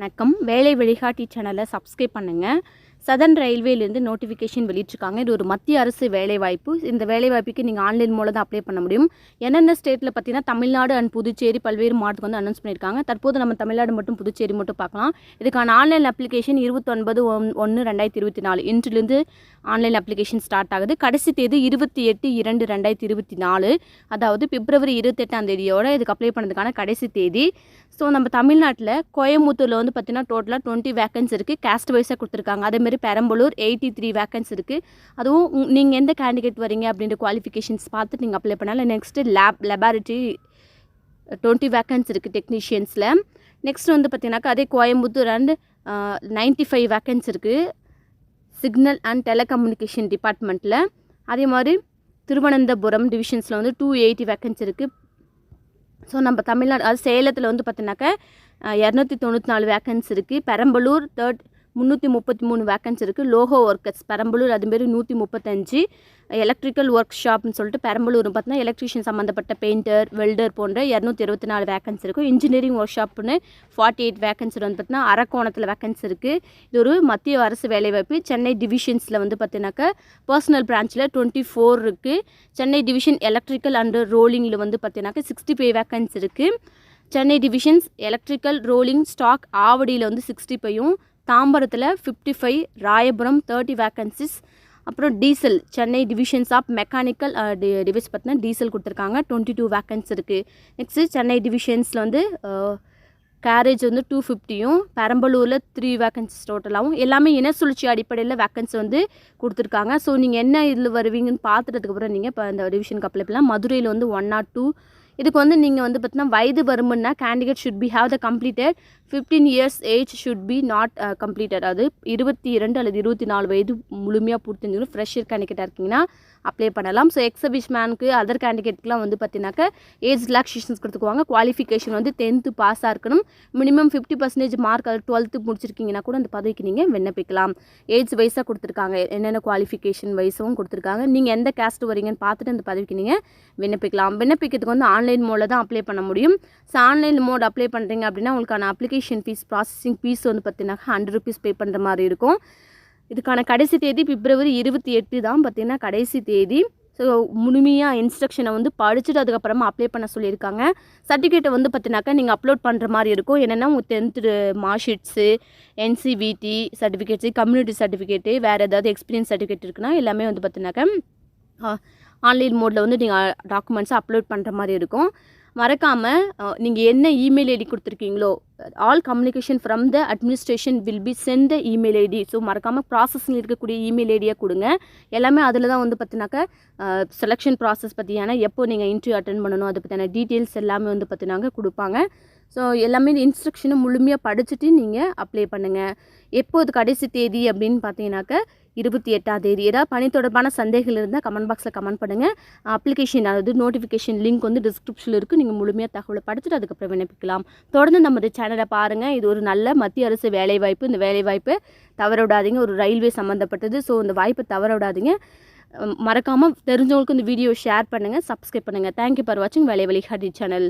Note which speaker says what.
Speaker 1: வணக்கம். வேலை வழிகாட்டி சேனலை சப்ஸ்கிரைப் பண்ணுங்கள் சதர்ன் ரயில்வேலேருந்து நோட்டிஃபிகேஷன் வெளியிட்டிருக்காங்க. இது ஒரு மத்திய அரசு வேலைவாய்ப்பு. இந்த வேலைவாய்ப்புக்கு நீங்கள் ஆன்லைன் மூலம் தான் அப்ளை பண்ண முடியும். என்னென்ன ஸ்டேட்டில் பார்த்தீங்கன்னா தமிழ்நாடு அண்ட் புதுச்சேரி பல்வேறு மாவட்டத்துக்கு வந்து அனௌன்ஸ் பண்ணியிருக்காங்க. தற்போது நம்ம தமிழ்நாடு மட்டும் புதுச்சேரி மட்டும் பார்க்கலாம். இதுக்கான ஆன்லைன் அப்ளிகேஷன் இருபத்தொன்பது ஒன் ஒன்று ரெண்டாயிரத்தி இருபத்தி நாலு. இன்றிலிருந்து ஆன்லைன் அப்ளிகேஷன் ஸ்டார்ட் ஆகுது. கடைசி தேதி இருபத்தி எட்டு இரண்டு ரெண்டாயிரத்தி இருபத்தி நாலு. அதாவது பிப்ரவரி இருபத்தெட்டாம் தேதியோட இதுக்கு அப்ளை பண்ணதுக்கான கடைசி தேதி. ஸோ நம்ம தமிழ்நாட்டில் கோயம்புத்தூரில் வந்து பார்த்தீங்கன்னா டோட்டலாக டுவெண்ட்டி வேக்கன்ஸ் இருக்குது கேஸ்ட் வைஸாக கொடுத்துருக்காங்க. வந்து பெரம்பலூர் எயிட்டி த்ரீ வேக்கன்ஸ் இருக்குது அதுவும் நீங்கள் எந்த கேண்டிடேட் வரீங்க அப்படின்ற குவாலிஃபிகேஷன்ஸ் பார்த்து நீங்கள் அப்ளை பண்ணலாம். Next lab laboratory twenty vacancies இருக்குது டெக்னீஷியன்ஸில் நெக்ஸ்ட் வந்து பார்த்தீங்கன்னாக்கா அதே Coimbatore and ninety five vacancies இருக்குது சிக்னல் அண்ட் டெலகம்யூனிகேஷன் டிபார்ட்மெண்ட்டில் அதே மாதிரி திருவனந்தபுரம் டிவிஷன்ஸில் வந்து டூ எயிட்டி வேக்கன்ஸ் இருக்குது ஸோ நம்ம தமிழ்நாடு அது சேலத்தில் வந்து பார்த்தீங்கன்னாக்கா இரநூத்தி தொண்ணூற்றி நாலு வேக்கன்ஸ் இருக்குது பெரம்பலூர் தேர்ட் முந்நூற்றி முப்பத்தி மூணு வேக்கன்ஸ் இருக்குது லோகோ ஒர்க்கர்ஸ் பெரம்பலூர் அதுமாரி நூற்றி முப்பத்தஞ்சு. எலக்ட்ரிக்கல் ஒர்க் ஷாப்னு சொல்லிட்டு பெரம்பலூர் பார்த்தீங்கன்னா எலக்ட்ரிஷியன் சம்மந்தப்பட்ட பெயிண்டர் வெல்டர் போன்ற இரநூத்தி இருபத்தி நாலு வேக்கன்ஸ் இருக்கும் இன்ஜினியரிங் ஒர்க் ஷாப்னு ஃபார்ட்டி எயிட் வேக்கன்ஸ் வந்து பார்த்தீங்கன்னா அரக்கோணத்தில் வேக்கன்ஸ் இருக்குது இது ஒரு மத்திய அரசு வேலைவாய்ப்பு. சென்னை டிவிஷன்ஸில் வந்து பார்த்தீங்கன்னாக்கா பர்சனல் பிரான்ச்சில் டுவெண்ட்டி ஃபோர் இருக்குது சென்னை டிவிஷன் எலக்ட்ரிக்கல் அண்டு ரோலிங்கில் வந்து பார்த்தீங்கன்னாக்கா சிக்ஸ்டி ஃபைவ் வேக்கன்ஸ் இருக்குது Chennai divisions electrical rolling stock ஆவடியில் வந்து சிக்ஸ்டி ஃபைவும் தாம்பரத்தில் fifty five Royapuram thirty vacancies அப்புறம் diesel Chennai divisions of mechanical device பார்த்தீங்கன்னா டீசல் கொடுத்துருக்காங்க. டுவெண்ட்டி டூ வேக்கன்ஸ் இருக்குது நெக்ஸ்ட்டு சென்னை டிவிஷன்ஸில் வந்து கேரேஜ் வந்து டூ ஃபிஃப்டியும் பெரம்பலூரில் த்ரீ வேக்கன்சிஸ் டோட்டலாகவும் எல்லாமே இன சுழற்சி அடிப்படையில் வேக்கன்சி வந்து கொடுத்துருக்காங்க. ஸோ நீங்கள் என்ன இதில் வருவீங்கன்னு பார்த்துட்டதுக்கப்புறம் நீங்கள் இப்போ இந்த டிவிஷனுக்கு அப்ளை பண்ணலாம். மதுரையில் வந்து ஒன் நாட் டூ இதுக்கு வந்து நீங்கள் வந்து பார்த்தீங்கன்னா வயது வருமுன்னா candidate should be have the completed fifteen years age should be not completed அது இருபத்தி இரண்டு அல்லது இருபத்தி நாலு வயது முழுமையாக பூர்த்தி ஃப்ரெஷர் கேண்டிடேட்டாக இருக்கீங்கன்னா அப்ளை பண்ணலாம். ஸோ எக்ஸபிஷ் மேனுக்கு அதர் கேண்டிடேட்க்குலாம் வந்து பார்த்தீங்கன்னாக்கா ஏஜ் ரிலாக்ஸேஷன்ஸ் கொடுத்துக்குவாங்க. குவாலிஃபிகேஷன் வந்து டென்த்து பாஸாக இருக்கணும். மினிமம் ஃபிஃப்டி பர்சன்டேஜ் மார்க் அது டுவெல்த்து முடிச்சிருக்கீங்கன்னா கூட அந்த பதவிக்கு நீங்கள் விண்ணப்பிக்கலாம். ஏஜ் வைஸாக கொடுத்துருக்காங்க. என்னென்ன குவாலிஃபிகேஷன் வைஸும் கொடுத்துருக்காங்க. நீங்கள் எந்த கேஸ்ட் வரீங்கன்னு பார்த்துட்டு அந்த பதவிக்கு நீங்கள் விண்ணப்பிக்கலாம். விண்ணப்பிக்கிறதுக்கு வந்து ஆன்லைன் மோடில் தான் அப்ளை பண்ண முடியும். ஸோ ஆன்லைன் மோட் அப்ளை பண்ணுறீங்க அப்படின்னா உங்களுக்கான அப்ளிகேஷன் ஃபீஸ் ப்ராசஸிங் ஃபீஸ் வந்து பார்த்தீங்கன்னா ஹண்ட்ரட் ருபீஸ் பே பண்ணுற மாதிரி இருக்கும். இதுக்கான கடைசி தேதி பிப்ரவரி இருபத்தி எட்டு தான் பார்த்தீங்கன்னா கடைசி தேதி. ஸோ முழுமையாக இன்ஸ்ட்ரக்ஷனை வந்து படிச்சுட்டு அதுக்கப்புறமா அப்ளை பண்ண சொல்லியிருக்காங்க. சர்டிஃபிகேட்டை வந்து பார்த்தினாக்கா நீங்கள் அப்லோட் பண்ணுற மாதிரி இருக்கும். என்னென்னா உங்கள் tenth mark sheets NCVT certificates community certificate வேறு ஏதாவது எக்ஸ்பீரியன்ஸ் சர்டிஃபிகேட் இருக்குன்னா எல்லாமே வந்து பார்த்தினாக்கா ஆன்லைன் மோடில் வந்து நீங்கள் டாக்குமெண்ட்ஸை அப்லோட் பண்ணுற மாதிரி இருக்கும். மறக்காமல் நீங்கள் என்ன email ID கொடுத்துருக்கீங்களோ all communication from the administration will be sent the email ID. So மறக்காமல் ப்ராசஸிங் இருக்கக்கூடிய இமெயில் ஐடியாக கொடுங்க. எல்லாமே அதில் தான் வந்து பார்த்தினாக்கா செலெக்ஷன் ப்ராசஸ் பற்றியான எப்போ நீங்கள் இன்டர்வியூ அட்டன் பண்ணணும் அதை பற்றியான டீட்டெயில்ஸ் எல்லாமே வந்து பார்த்தினாங்க கொடுப்பாங்க. ஸோ எல்லாமே இன்ஸ்ட்ரக்ஷனை முழுமையாக படிச்சுட்டு நீங்கள் அப்ளை பண்ணுங்கள் எப்போது கடைசி தேதி அப்படின்னு பார்த்தீங்கன்னாக்கா இருபத்தி எட்டாம் தேதி. ஏதாவது பணி தொடர்பான சந்தேகங்கள் இருந்தால் கமெண்ட் பாக்ஸில் கமெண்ட் பண்ணுங்கள் அப்ளிகேஷன் அதாவது நோட்டிஃபிகேஷன் லிங்க் வந்து டிஸ்கிரிப்ஷனில் இருக்குது நீங்கள் முழுமையாக தகவலை படிச்சுட்டு அதுக்கப்புறம் விண்ணப்பிக்கலாம். தொடர்ந்து நமது சேனலை பாருங்கள் இது ஒரு நல்ல மத்திய அரசு வேலைவாய்ப்பு. இந்த வேலைவாய்ப்பை தவற விடாதீங்க ஒரு ரயில்வே சம்மந்தப்பட்டது ஸோ இந்த வாய்ப்பை தவற விடாதீங்க மறக்காமல் தெரிஞ்சவங்களுக்கு இந்த வீடியோ ஷேர் பண்ணுங்கள் சப்ஸ்கிரைப் பண்ணுங்கள் தேங்க்யூ ஃபார் வாட்சிங் வேலை ஹரி சேனல்